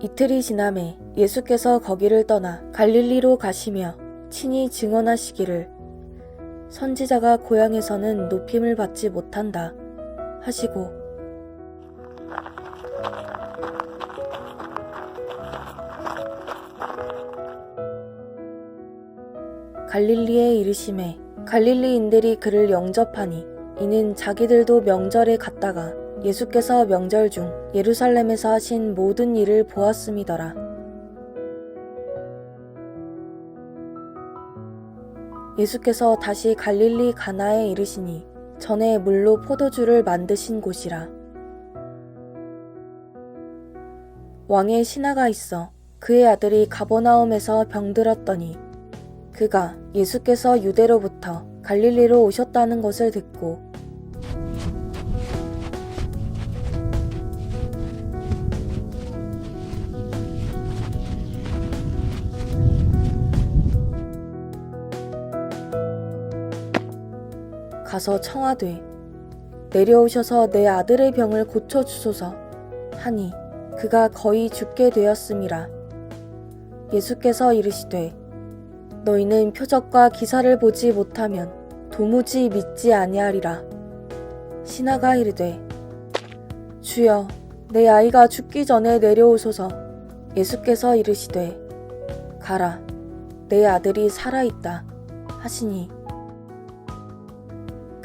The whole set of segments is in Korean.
이틀이 지남에 예수께서 거기를 떠나 갈릴리로 가시며 친히 증언하시기를 선지자가 고향에서는 높임을 받지 못한다 하시고 갈릴리에 이르심에 갈릴리인들이 그를 영접하니 이는 자기들도 명절에 갔다가 예수께서 명절 중 예루살렘에서 하신 모든 일을 보았음이더라. 예수께서 다시 갈릴리 가나에 이르시니 전에 물로 포도주를 만드신 곳이라. 왕의 신하가 있어 그의 아들이 가버나움에서 병들었더니 그가 예수께서 유대로부터 갈릴리로 오셨다는 것을 듣고 가서 청하되 내려오셔서 내 아들의 병을 고쳐 주소서. 하니 그가 거의 죽게 되었음이라 예수께서 이르시되 너희는 표적과 기사를 보지 못하면 도무지 믿지 아니하리라. 신하가 이르되 주여 내 아이가 죽기 전에 내려오소서. 예수께서 이르시되 가라 내 아들이 살아 있다 하시니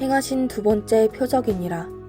행하신 두 번째 표적이니라